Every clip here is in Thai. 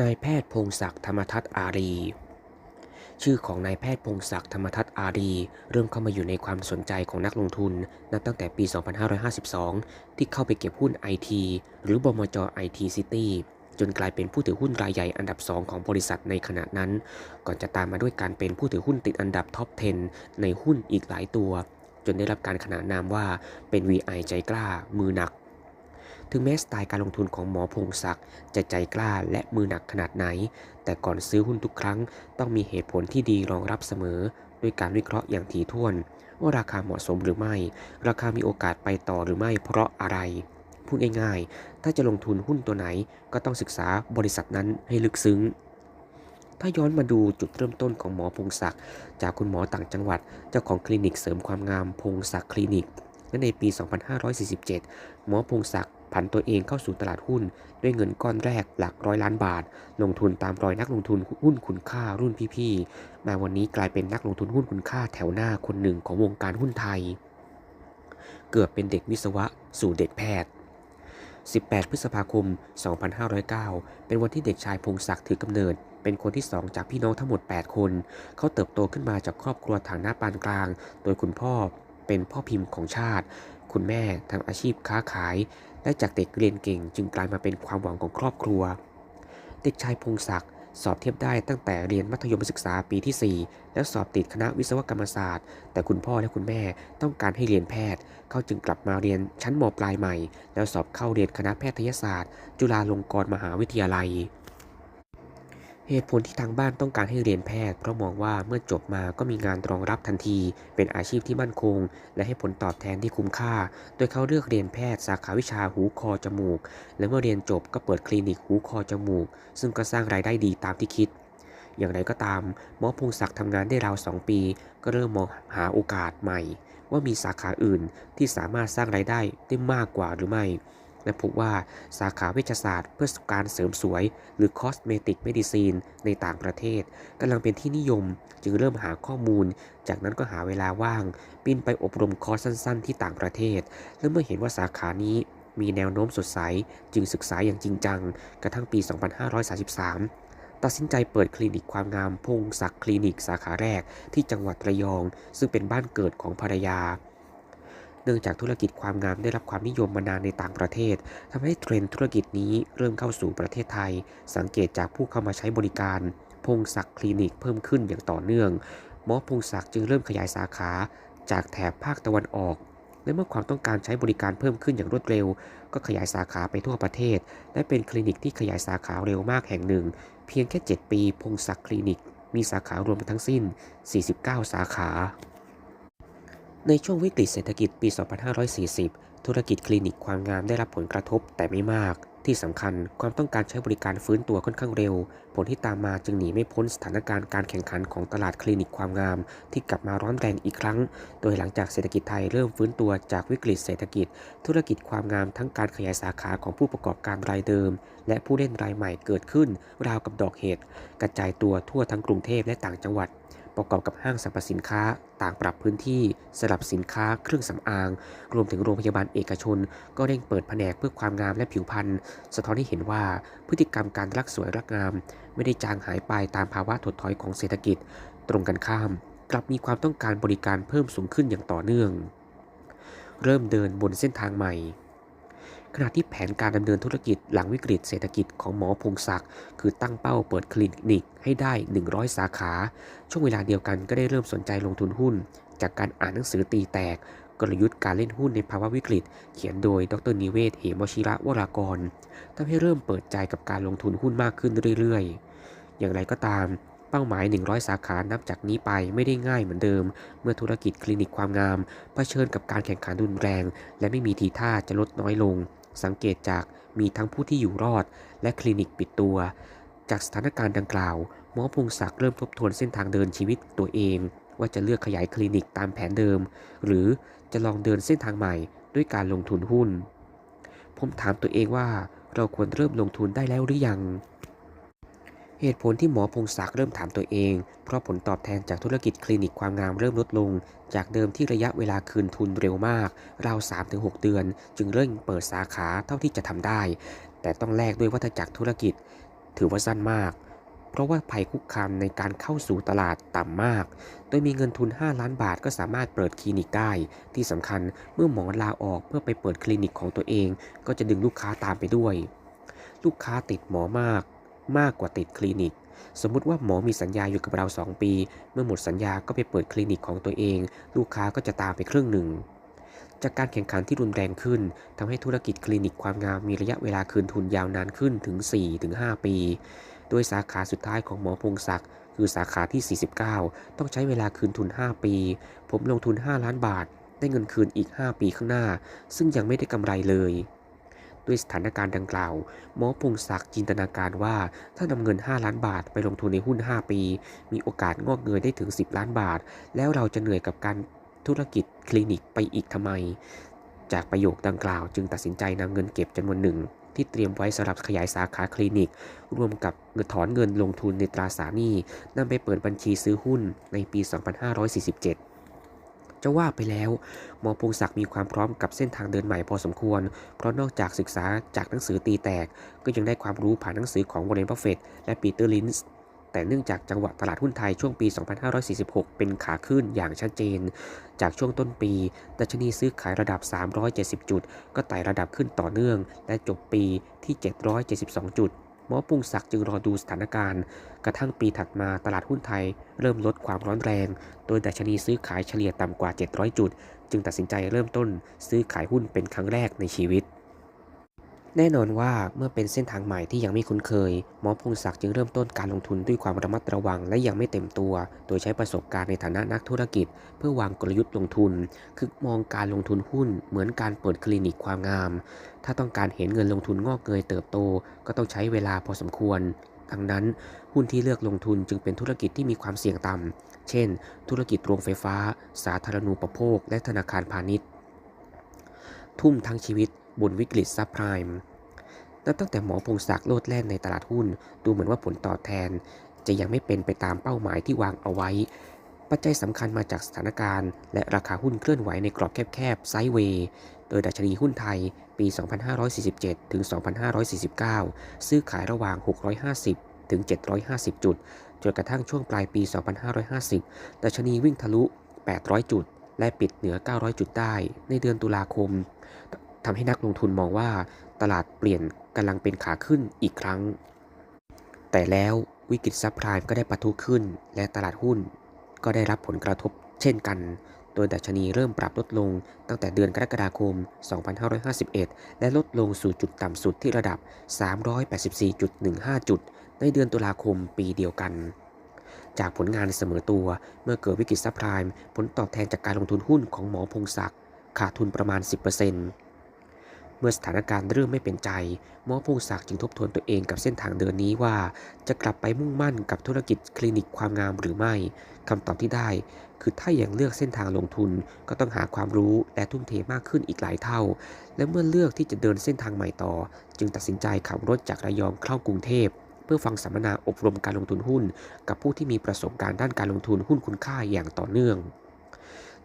นายแพทย์พงศักดิ์ธรรมทัศน์อารี ชื่อของนายแพทย์พงศักดิ์ธรรมทัศน์อารี เริ่มเข้ามาอยู่ในความสนใจของนักลงทุน นับตั้งแต่ปี 2552 ที่เข้าไปเก็บหุ้นไอทีหรือบมจไอทีซิตี้จนกลายเป็นผู้ถือหุ้นรายใหญ่อันดับ 2 ของบริษัทในขณะนั้น ก่อนจะตามมาด้วยการเป็นผู้ถือหุ้นติดอันดับท็อป 10 ในหุ้นอีกหลายตัว จนได้รับการขนานนามว่าเป็น VI ใจกล้า มือหนัก ถึงแม้สไตล์การลงทุนของหมอพงศักดิ์จะใจกล้าและมือหนักขนาดไหน แต่ก่อนซื้อหุ้นทุกครั้ง ต้องมีเหตุผลที่ดีรองรับเสมอ ด้วยการวิเคราะห์อย่างถี่ถ้วน ว่าราคาเหมาะสมหรือไม่ ราคามีโอกาสไปต่อหรือไม่เพราะอะไรพูดง่ายๆ ถ้าจะลงทุนหุ้นตัวไหนก็ต้องศึกษาบริษัทนั้นให้ลึกซึ้ง ถ้าย้อนมาดูจุดเริ่มต้นของหมอพงศักดิ์จากคุณหมอต่างจังหวัด เจ้าของคลินิกเสริมความงามพงศักดิ์คลินิกและในปี 2547 หมอพงศักดิ์ ผันตัวเองเข้าสู่ตลาดหุ้น ด้วยเงินก้อนแรกหลักร้อยล้านบาท ลงทุนตามรอยนักลงทุนหุ้นคุณค่ารุ่นพี่ๆ มาวันนี้กลายเป็นนักลงทุนหุ้นคุณค่าแถวหน้าคนหนึ่งของวงการหุ้นไทย เกือบเป็นเด็กวิศวะสู่เด็กแพทย์ 18 พฤษภาคม 2509 เป็นวันที่เด็กชายพงศักดิ์ถือกำเนิดเป็นคนที่ 2 จากพี่น้องทั้งหมด 8 คน เขาเติบโตขึ้นมาจากครอบครัวฐานะปานกลาง โดยคุณพ่อ เป็นพ่อพิมพ์ของชาติ คุณแม่ทำอาชีพค้าขาย และจากเด็กเรียนเก่งจึงกลายมาเป็นความหวังของครอบครัว เด็กชายพงศักดิ์สอบเทียบได้ตั้งแต่เรียนมัธยมศึกษาปีที่ 4 แล้วสอบติดคณะวิศวกรรมศาสตร์ แต่คุณพ่อและคุณแม่ต้องการให้เรียนแพทย์ เขาจึงกลับมาเรียนชั้นมปลายใหม่ แล้วสอบเข้าเรียนคณะแพทยศาสตร์ จุฬาลงกรณ์มหาวิทยาลัย เหตุผลที่ทางบ้านต้องการให้เรียนแพทย์ เพราะมองว่าเมื่อจบมาก็มีงานรองรับทันที เป็นอาชีพที่มั่นคง และให้ผลตอบแทนที่คุ้มค่า โดยเขาเลือกเรียนแพทย์สาขาวิชาหูคอจมูก และเมื่อเรียนจบก็เปิดคลินิกหูคอจมูก ซึ่งก็สร้างรายได้ดีตามที่คิด อย่างไรก็ตามหมอพงศักดิ์ทำงานได้ราว2ปี ก็เริ่มมองหาโอกาสใหม่ ว่ามีสาขาอื่นที่สามารถสร้างรายได้ได้มากกว่าหรือไม่ และพบว่าสาขาเวชศาสตร์เพื่อการเสริมสวย หรือ cosmetic medicine ในต่างประเทศกำลังเป็นที่นิยม จึงเริ่มหาข้อมูล จากนั้นก็หาเวลาว่างบินไปอบรมคอร์สสั้นๆ ที่ต่างประเทศ และเมื่อเห็นว่าสาขานี้มีแนวโน้มสดใส จึงศึกษาอย่างจริงจัง กระทั่งปี 2533ตัดสินใจเปิดคลินิกความงามพงศักดิ์คลินิกสาขาแรกที่จังหวัดระยอง ซึ่งเป็นบ้านเกิดของภรรยา เนื่องจากธุรกิจความงามได้รับความนิยมมานานในต่างประเทศทำให้เทรนด์ธุรกิจนี้เริ่มเข้าสู่ประเทศไทย สังเกตจากผู้เข้ามาใช้บริการ พงศักดิ์คลินิกเพิ่มขึ้นอย่างต่อเนื่อง หมอพงศักดิ์จึงเริ่มขยายสาขา จากแถบภาคตะวันออกและเมื่อความต้องการใช้บริการเพิ่มขึ้นอย่างรวดเร็ว ก็ขยายสาขาไปทั่วประเทศ และเป็นคลินิกที่ขยายสาขาเร็วมากแห่งหนึ่ง เพียงแค่ 7 ปี พงศักดิ์คลินิก มีสาขารวมทั้งสิ้น 49 สาขา ในช่วงวิกฤตเศรษฐกิจปี 2540 ธุรกิจคลินิกความงามได้รับผลกระทบแต่ไม่มาก ที่สำคัญความต้องการใช้บริการฟื้นตัวค่อนข้างเร็ว ผลที่ตามมาจึงหนีไม่พ้นสถานการณ์การแข่งขันของตลาดคลินิกความงาม ที่กลับมาร้อนแรงอีกครั้ง โดยหลังจากเศรษฐกิจไทยเริ่มฟื้นตัวจากวิกฤตเศรษฐกิจ ธุรกิจความงามทั้งการขยายสาขาของผู้ประกอบการรายเดิม และผู้เล่นรายใหม่เกิดขึ้น ราวกับดอกเห็ดกระจายตัวทั่วทั้งกรุงเทพและต่างจังหวัด ประกอบกับห้างสรรพสินค้า ต่างปรับพื้นที่สลับสินค้าเครื่องสำอาง รวมถึงโรงพยาบาลเอกชน ก็เร่งเปิดแผนกเพื่อความงามและผิวพรรณสะท้อนให้เห็นว่าพฤติกรรมการรักสวยรักงาม ไม่ได้จางหายไปตามภาวะถดถอยของเศรษฐกิจ ตรงกันข้าม กลับมีความต้องการบริการเพิ่มสูงขึ้นอย่างต่อเนื่อง เริ่มเดินบนเส้นทางใหม่ ขณะที่แผนการดำเนินธุรกิจหลังวิกฤตเศรษฐกิจของหมอพงศักดิ์คือตั้งเป้าเปิดคลินิกให้ได้ 100 สาขา ช่วงเวลาเดียวกันก็ได้เริ่มสนใจลงทุนหุ้น จากการอ่านหนังสือตีแตก กลยุทธ์การเล่นหุ้นในภาวะวิกฤต เขียนโดยดรนิเวศเหมวชิระวรากรทำให้เริ่มเปิดใจกับการลงทุนหุ้นมากขึ้นเรื่อยๆ อย่างไรก็ตามเป้าหมาย 100 สาขานับจากนี้ไปไม่ได้ง่ายเหมือนเดิม เมื่อธุรกิจคลินิกความงามเผชิญกับการแข่งขันรุนแรง และไม่มีทีท่าจะลดน้อยลง สังเกตจากมีทั้งผู้ที่อยู่รอด และคลินิกปิดตัว จากสถานการณ์ดังกล่าว หมอพงศักดิ์เริ่มทบทวนเส้นทางเดินชีวิตตัวเอง ว่าจะเลือกขยายคลินิกตามแผนเดิม หรือจะลองเดินเส้นทางใหม่ด้วยการลงทุนหุ้น ผมถามตัวเองว่าเราควรเริ่มลงทุนได้แล้วหรือยัง เหตุผลที่หมอพงศักดิ์เริ่มถามตัวเอง เพราะผลตอบแทนจากธุรกิจคลินิกความงามเริ่มลดลง จากเดิมที่ระยะเวลาคืนทุนเร็วมาก ราว 3-6 เดือน จึงเริ่มเปิดสาขาเท่าที่จะทำได้ แต่ต้องแลกด้วยวัฏจักรธุรกิจ ถือว่าสั้นมาก เพราะว่าภัยคุกคามในการเข้าสู่ตลาดต่ำมาก โดยมีเงินทุน 5 ล้านบาทก็สามารถเปิดคลินิกได้ ที่สำคัญเมื่อหมอลาออกเพื่อไปเปิดคลินิกของตัวเอง ก็จะดึงลูกค้าตามไปด้วย ลูกค้าติดหมอมาก มากกว่าติดคลินิก สมมุติว่าหมอมีสัญญาอยู่กับเรา 2 ปี เมื่อหมดสัญญาก็ไปเปิดคลินิกของตัวเอง ลูกค้าก็จะตามไปครึ่งหนึ่ง จากการแข่งขันที่รุนแรงขึ้นทำให้ธุรกิจคลินิกความงามมีระยะเวลาคืนทุนยาวนานขึ้นถึง 4-5 ปี โดยสาขาสุดท้ายของหมอพงศักดิ์คือสาขาที่ 49 ต้องใช้เวลาคืนทุน 5 ปี ผมลงทุน 5 ล้านบาท ได้เงินคืนอีก 5 ปีข้างหน้า ซึ่งยังไม่ได้กำไรเลย ด้วยสถานการณ์ดังกล่าว หมอพงศักดิ์จินตนาการว่า ถ้านำเงิน 5 ล้านบาทไปลงทุนในหุ้น 5 ปี มีโอกาสงอกเงยได้ถึง 10 ล้านบาท แล้วเราจะเหนื่อยกับการธุรกิจคลินิกไปอีกทำไม จากประโยคดังกล่าว จึงตัดสินใจนำเงินเก็บจำนวนหนึ่ง ที่เตรียมไว้สำหรับขยายสาขาคลินิก รวมกับเงินถอนเงินลงทุนในตราสารหนี้นำไปเปิดบัญชีซื้อหุ้นในปี 2547 จะว่าไปแล้วหมอพงศักดิ์มีความพร้อมกับเส้นทางเดินใหม่พอสมควร เพราะนอกจากศึกษาจากหนังสือตีแตก ก็ยังได้ความรู้ผ่านหนังสือของวอร์เรนบัฟเฟตและปีเตอร์ลินส์แต่เนื่องจากจังหวะตลาดหุ้นไทยช่วงปี 2546 เป็นขาขึ้นอย่างชัดเจน จากช่วงต้นปี ดัชนีซื้อขายระดับ 370 จุด ก็ไต่ระดับขึ้นต่อเนื่อง และจบปีที่ 772 จุด หมอปุงศักดิ์จึงรอดูสถานการณ์ กระทั่งปีถัดมาตลาดหุ้นไทย เริ่มลดความร้อนแรง โดยดัชนีซื้อขายเฉลี่ยต่ำกว่า 700 จุด จึงตัดสินใจเริ่มต้นซื้อขายหุ้นเป็นครั้งแรกในชีวิต แน่นอนว่าเมื่อเป็นเส้นทางใหม่ที่ยังไม่คุ้นเคย หมอพงศักดิ์จึงเริ่มต้นการลงทุนด้วยความระมัดระวังและยังไม่เต็มตัว โดยใช้ประสบการณ์ในฐานะนักธุรกิจ เพื่อวางกลยุทธ์ลงทุน คือมองการลงทุนหุ้น เหมือนการเปิดคลินิกความงาม ถ้าต้องการเห็นเงินลงทุนงอกเงยเติบโต ก็ต้องใช้เวลาพอสมควรดังนั้นหุ้นที่เลือกลงทุนจึงเป็นธุรกิจที่มีความเสี่ยงต่ำ เช่น ธุรกิจโรงไฟฟ้า สาธารณูปโภค และธนาคารพาณิชย์ ทุ่มทั้งชีวิต บนวิกฤตซับไพรม์นับตั้งแต่หมอพงศักดิ์โลดแล่นในตลาดหุ้น ดูเหมือนว่าผลตอบแทน จะยังไม่เป็นไปตามเป้าหมายที่วางเอาไว้ ปัจจัยสำคัญมาจากสถานการณ์ และราคาหุ้นเคลื่อนไหวในกรอบแคบๆไซด์เวย์ โดยดัชนีหุ้นไทยปี 2547 ถึง 2549 ซื้อขายระหว่าง 650 ถึง 750 จุด จนกระทั่งช่วงปลายปี 2550 ดัชนีวิ่งทะลุ 800 จุด และปิดเหนือ 900 จุดได้ ในเดือนตุลาคม ทำให้นักลงทุนมองว่าตลาดเปลี่ยนกำลังเป็นขาขึ้นอีกครั้ง แต่แล้ววิกฤตซับไพรม์ก็ได้ปะทุขึ้น และตลาดหุ้นก็ได้รับผลกระทบเช่นกัน โดยดัชนีเริ่มปรับลดลงตั้งแต่เดือนกรกฎาคม 2551 และลดลงสู่จุดต่ำสุดที่ระดับ 384.15 จุด ในเดือนตุลาคมปีเดียวกัน จากผลงานเสมอตัวเมื่อเกิดวิกฤตซับไพรม์ผลตอบแทนจากการลงทุนหุ้นของหมอพงศักดิ์ขาดทุนประมาณ 10% เมื่อสถานการณ์เริ่มไม่เป็นใจหมอพงศักดิ์จึงทบทวนตัวเองกับเส้นทางเดินนี้ว่า จะกลับไปมุ่งมั่นกับธุรกิจคลินิกความงามหรือไม่คำตอบที่ได้ คือถ้ายังเลือกเส้นทางลงทุนก็ต้องหาความรู้และทุ่มเทมากขึ้นอีกหลายเท่า และเมื่อเลือกที่จะเดินเส้นทางใหม่ต่อ จึงตัดสินใจขับรถจากระยองเข้ากรุงเทพเพื่อฟังสัมมนาอบรมการลงทุนหุ้น กับผู้ที่มีประสบการณ์ด้านการลงทุนหุ้นคุณค่าอย่างต่อเนื่อง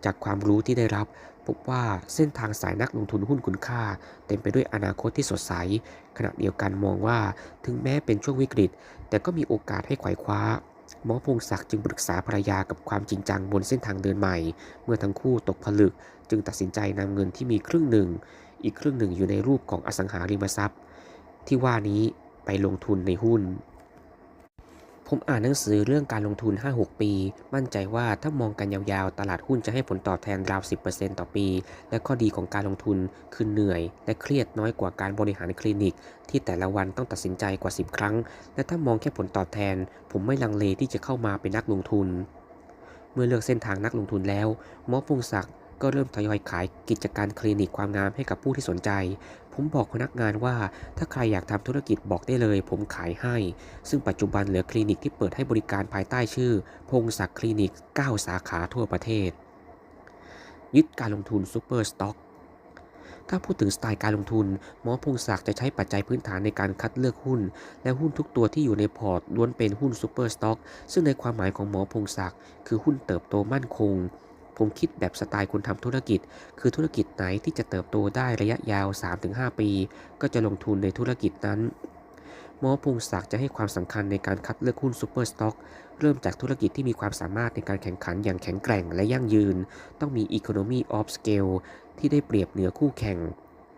จากความรู้ที่ได้รับ พบว่าเส้นทางสายนักลงทุนหุ้นคุณค่า เต็มไปด้วยอนาคตที่สดใส ขณะเดียวกันมองว่าถึงแม้เป็นช่วงวิกฤต แต่ก็มีโอกาสให้ไขว่คว้าหมอพงศักดิ์จึงปรึกษาภรรยากับความจริงจังบนเส้นทางเดินใหม่ เมื่อทั้งคู่ตกผลึก จึงตัดสินใจนำเงินที่มีครึ่งหนึ่ง อีกครึ่งหนึ่งอยู่ในรูปของอสังหาริมทรัพย์ ที่ว่านี้ไปลงทุนในหุ้น ผมอ่านหนังสือเรื่องการลงทุน 5-6 ปี มั่นใจว่าถ้ามองกันยาวๆ ตลาดหุ้นจะให้ผลตอบแทนราว 10%ต่อปี และข้อดีของการลงทุนคือเหนื่อย และเครียดน้อยกว่าการบริหารคลินิก ที่แต่ละวันต้องตัดสินใจกว่า 10 ครั้ง และถ้ามองแค่ผลตอบแทน ผมไม่ลังเลที่จะเข้ามาเป็นนักลงทุน เมื่อเลือกเส้นทางนักลงทุนแล้วหมอพงศักดิ์ก็เริ่มทยอยขายกิจการคลินิกความงามให้กับผู้ที่สนใจ ผมบอกพนักงานว่า ถ้าใครอยากทำธุรกิจบอกได้เลย ผมขายให้ ซึ่งปัจจุบันเหลือคลินิกที่เปิดให้บริการภายใต้ชื่อ พงศักดิ์คลินิก 9 สาขาทั่วประเทศ ยึดการลงทุนซูเปอร์สต็อกถ้าพูดถึงสไตล์การลงทุน หมอพงศักดิ์จะใช้ปัจจัยพื้นฐานในการคัดเลือกหุ้น และหุ้นทุกตัวที่อยู่ในพอร์ตล้วนเป็นหุ้นซูเปอร์สต็อกซึ่งในความหมายของหมอพงศักดิ์คือหุ้นเติบโตมั่นคง ผมคิดแบบสไตล์คนทำธุรกิจ คือธุรกิจไหนที่จะเติบโตได้ระยะยาว 3-5 ปี ก็จะลงทุนในธุรกิจนั้นหมอพงศักดิ์จะให้ความสำคัญในการคัดเลือกหุ้นซูเปอร์สต็อกเริ่มจากธุรกิจที่มีความสามารถในการแข่งขันอย่างแข็งแกร่งและยั่งยืน ต้องมี Economy of Scale ที่ได้เปรียบเหนือคู่แข่ง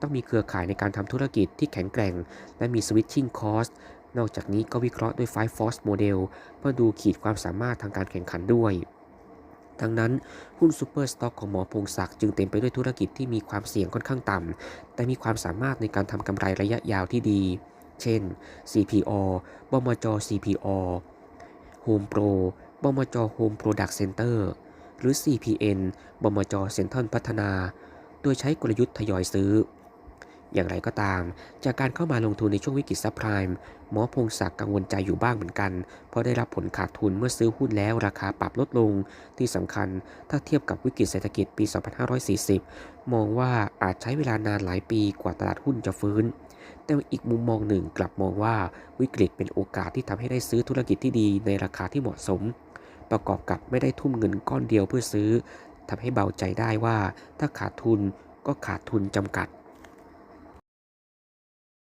ต้องมีเครือข่ายในการทำธุรกิจที่แข็งแกร่ง และมี Switching Cost นอกจากนี้ก็วิเคราะห์ด้วย Five Force Model เพื่อดูขีดความสามารถทางการแข่งขันด้วย ดังนั้นหุ้นซูเปอร์สต็อกของหมอพงศักดิ์จึงเต็มไปด้วยธุรกิจที่มีความเสี่ยงค่อนข้างต่ำ แต่มีความสามารถในการทำกำไรระยะยาวที่ดี เช่น CPO บมจ CPO Home Pro บมจ Home Product Center หรือ CPN บมจ เซ็นทรัลพัฒนา โดยใช้กลยุทธ์ทยอยซื้อ อย่างไรก็ตาม จากการเข้ามาลงทุนในช่วงวิกฤตซับไพรม์หมอพงศักดิ์กังวลใจอยู่บ้างเหมือนกัน เพราะได้รับผลขาดทุนเมื่อซื้อหุ้นแล้วราคาปรับลดลง ที่สำคัญถ้าเทียบกับวิกฤตเศรษฐกิจปี 2540 มองว่าอาจใช้เวลานานหลายปีกว่าตลาดหุ้นจะฟื้น แต่อีกมุมมองหนึ่งกลับมองว่าวิกฤตเป็นโอกาสที่ทำให้ได้ซื้อธุรกิจที่ดีในราคาที่เหมาะสม ประกอบกับไม่ได้ทุ่มเงินก้อนเดียวเพื่อซื้อทำให้เบาใจได้ว่าถ้าขาดทุนก็ขาดทุนจำกัด